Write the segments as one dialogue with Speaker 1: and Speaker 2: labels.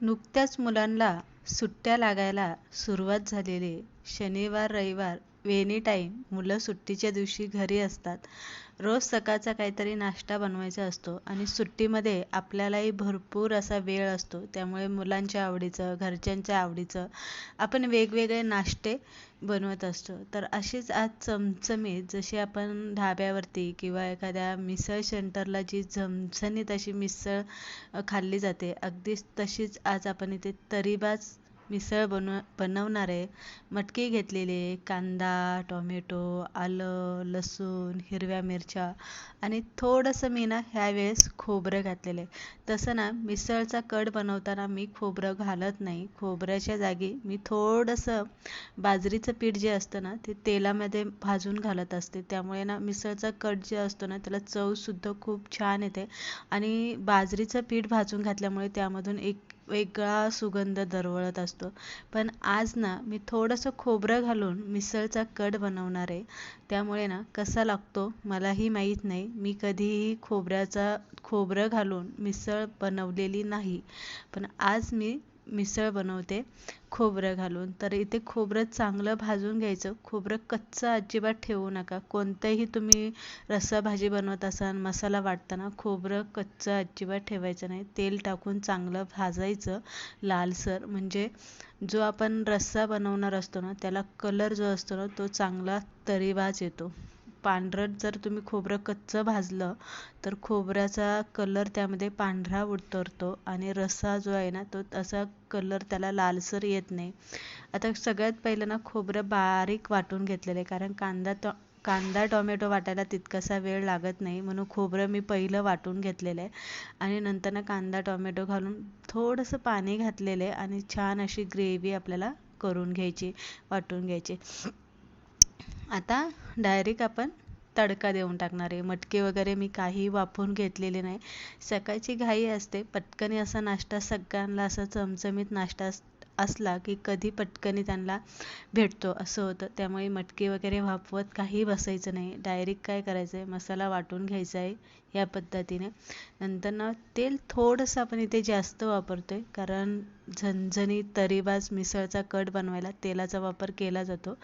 Speaker 1: नुकत्याच मुलांना सुट्ट्या लागायला सुरुवात झालेले. शनिवार रविवार एनी टाईम मुलं सुट्टीच्या दिवशी घरी असतात. रोज सकाळचा काहीतरी नाश्ता बनवायचा असतो आणि सुट्टीमध्ये आपल्यालाही भरपूर असा वेळ असतो. त्यामुळे मुलांच्या आवडीचं घरच्यांच्या आवडीचं आपण वेगवेगळे नाश्ते बनवत असतो. तर अशीच आज चमचमीत जशी आपण ढाब्यावरती किंवा एखाद्या मिसळ सेंटरला जी झमझणीत अशी मिसळ खाल्ली जाते अगदीच तशीच आज आपण इथे तरीबाज मिसळ बनव बनवणारे मटके मटकी कांदा टोमॅटो आलं लसूण हिरव्या मिरच्या आणि थोडंसं मी ना ह्यावेळेस खोबरं घातलेलं आहे. तसं ना मिसळचा कट बनवताना मी खोबरं घालत नाही. खोबऱ्याच्या जागी मी थोडंसं बाजरीचं पीठ जे असतं ना ते तेलामध्ये भाजून घालत असते. त्यामुळे ना मिसळचा कट जे असतो ना त्याला चवसुद्धा खूप छान येते. आणि बाजरीचं पीठ भाजून घातल्यामुळे त्यामधून एक वेगळा सुगंध दरवळत असतो. पण आज ना मी थोडंसं खोबरं घालून मिसळचा कट बनवणार आहे. त्यामुळे ना कसा लागतो मलाही माहीत नाही. मी कधीही खोबऱ्याचा खोबरं घालून मिसळ बनवलेली नाही. पण आज मी मिसळ बनवते खोबरं घालून. तर इथे खोबरं चांगलं भाजून घ्यायचं. खोबरं कच्चं अजिबात ठेवू नका. कोणतंही तुम्ही रस्सा भाजी बनवत असाल मसाला वाटताना खोबरं कच्चं अजिबात ठेवायचं नाही. तेल टाकून चांगलं भाजायचं लालसर. म्हणजे जो आपण रस्सा बनवणार असतो ना त्याला कलर जो असतो ना तो चांगला तरीबाज येतो. पांढरट जर तुम्ही खोबरं कच्चं भाजलं तर खोबऱ्याचा कलर त्यामध्ये पांढरा उतरतो आणि रस्सा जो आहे ना तो असा कलर त्याला लालसर येत नाही. आता सगळ्यात पहिलं ना खोबरं बारीक वाटून घेतलेलं आहे कारण कांदा टॉ कांदा टोमॅटो वाटायला तितकासा वेळ लागत नाही म्हणून खोबरं मी पहिलं वाटून घेतलेलं आहे. आणि नंतर ना कांदा टोमॅटो घालून थोडंसं पाणी घातलेलं आहे आणि छान अशी ग्रेव्ही आपल्याला करून घ्यायची वाटून घ्यायची. आता डायरेक्ट आपण तडका देऊन टाकणार आहे. मटके वगैरे मी काही वापरून घेतलेले नाही. सकाळची घाई असते. पटकनी असा नाश्ता सगळ्यांना असा चमचमीत नाश्ता असला की कधी पटकनी त्यांना भेटतो. असं होतं. त्यामुळे मटके वगैरे वापवत काही बसायचं नाही. डायरेक्ट काय करायचं आहे मसाला वाटून घ्यायचा आहे या पद्धतीने. नंतर ना तेल थोडंसं आपण इथे जास्त वापरतो आहे कारण झणझणीत तरीबाज मिसळचा कट बनवायला तेलाचा वापर केला जातो.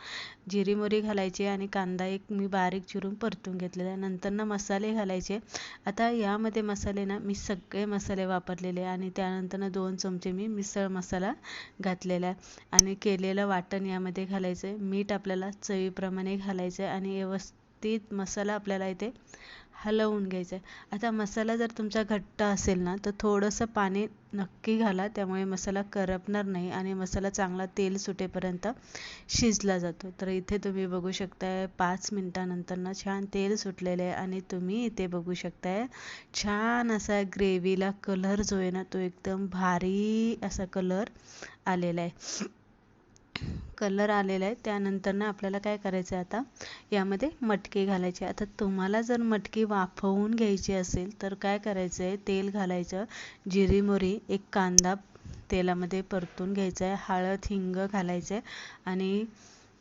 Speaker 1: जिरी मोरी घालायची आणि कांदा एक मी बारीक चिरून परतून घेतलेला. आहे नंतर ना मसाले घालायचे. आता यामध्ये मसाले ना मी सगळे मसाले वापरलेले आणि त्यानंतर ना दोन चमचे मी मिसळ मसाला घातलेला आहे आणि केलेलं वाटण यामध्ये घालायचं आहे मीठ आपल्याला चवीप्रमाणे घालायचं आहे आणि व्यवस्थित मसाला आपल्याला इथे हलवून घ्यायचं आहे आता मसाला जर तुमचा घट्ट असेल ना तर थोडंसं पाणी नक्की घाला. त्यामुळे मसाला करपणार नाही आणि मसाला चांगला तेल सुटेपर्यंत शिजला जातो. तर इथे तुम्ही बघू शकताय पाच मिनटानंतर ना छान तेल सुटलेलं आहे आणि तुम्ही इथे बघू शकताय छान असा ग्रेव्हीला कलर जो आहे ना तो एकदम भारी असा कलर आलेला आहे. कलर आलेला आहे त्यानंतर ना आपल्याला काय करायचं आहे आता? यामध्ये मटकी घालायची आता तुम्हाला जर मटकी वाफवून घ्यायची असेल तर काय करायचं आहे तेल घालायचं. जिरी मोरी एक कांदा तेलामध्ये परतून घ्यायचा आहे हळद हिंग घालायचं आहे आणि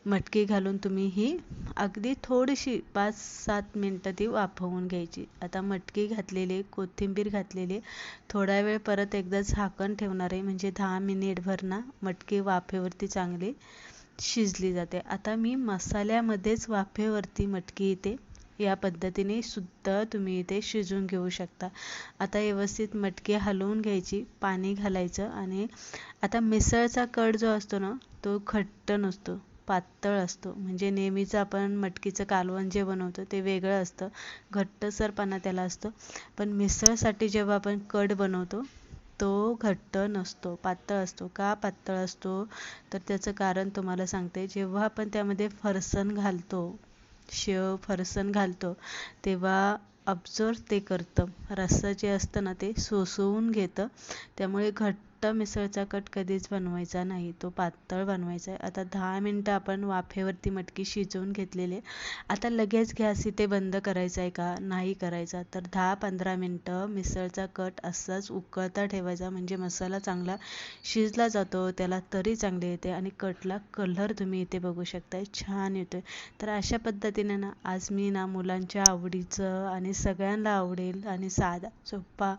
Speaker 1: मटकी घालून तुम्ही ही अगदी थोडीशी पाच सात मिनटं ती वाफवून घ्यायची. आता मटकी घातलेली कोथिंबीर घातलेली थोडा वेळ परत एकदा झाकण ठेवणार आहे. म्हणजे दहा मिनिटभर ना मटकी वाफेवरती चांगली शिजली जाते. आता मी मसाल्यामध्येच वाफेवरती मटकी इथे या पद्धतीने सुद्धा तुम्ही इथे शिजून घेऊ शकता. आता व्यवस्थित मटकी हलवून घ्यायची पाणी घालायचं आणि आता मिसळचा कट जो असतो ना तो घट्ट नसतो. पातळ असतो. म्हणजे नेहमीचं आपण मटकीचं कालवण जे बनवतो ते वेगळं असतं. घट्टसरपणा त्याला असतो. पण मिसळसाठी जेव्हा आपण कट बनवतो तो घट्ट नसतो पातळ असतो. का पातळ असतो? तर त्याचं कारण तुम्हाला सांगते. जेव्हा आपण त्यामध्ये फरसाण घालतो शेव फरसाण घालतो तेव्हा अब्झर्व ते करतं. रस्सा जे असतं ना ते सोसवून घेतं. त्यामुळे घट्ट घट्ट मिसळचा कट कधीच बनवायचा नाही तो पातळ बनवायचा आहे. आता दहा मिनटं आपण वाफेवरती मटकी शिजवून घेतलेली आता लगेच गॅस इथे बंद करायचा आहे का? नाही करायचा. तर दहा पंधरा मिनटं मिसळचा कट असाच उकळता ठेवायचा म्हणजे मसाला चांगला शिजला जातो त्याला तरी चांगले येते आणि कटला कलर तुम्ही इथे बघू शकताय छान येतोय. तर अशा पद्धतीने ना आज मी ना मुलांच्या आवडीचं आणि सगळ्यांना आवडेल आणि साधा सोप्पा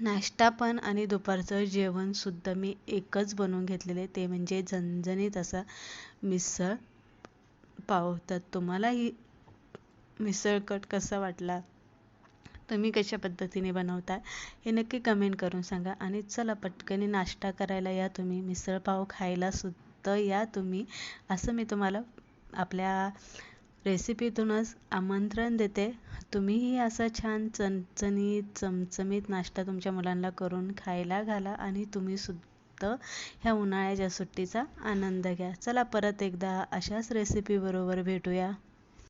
Speaker 1: नाश्ता पण आणि दुपारचं जेवणसुद्धा मी एकच बनवून घेतलेले ते म्हणजे झणझणीत असा मिसळ पाव. तर तुम्हालाही मिसळ कट कसा वाटला? तुम्ही कशा पद्धतीने बनवता हे नक्की कमेंट करून सांगा. आणि चला पटकनी नाश्ता करायला या तुम्ही. मिसळ पाव खायला सुद्धा या तुम्ही. असं मी तुम्हाला आपल्या रेसिपीतूनच आमंत्रण देते. तुम्हीही असा छान चणचणीत चमचमीत नाश्ता तुमच्या मुलांना करून खायला घाला आणि तुम्हीसुद्धा ह्या उन्हाळ्याच्या सुट्टीचा आनंद घ्या. चला परत एकदा अशाच रेसिपीबरोबर भेटूया.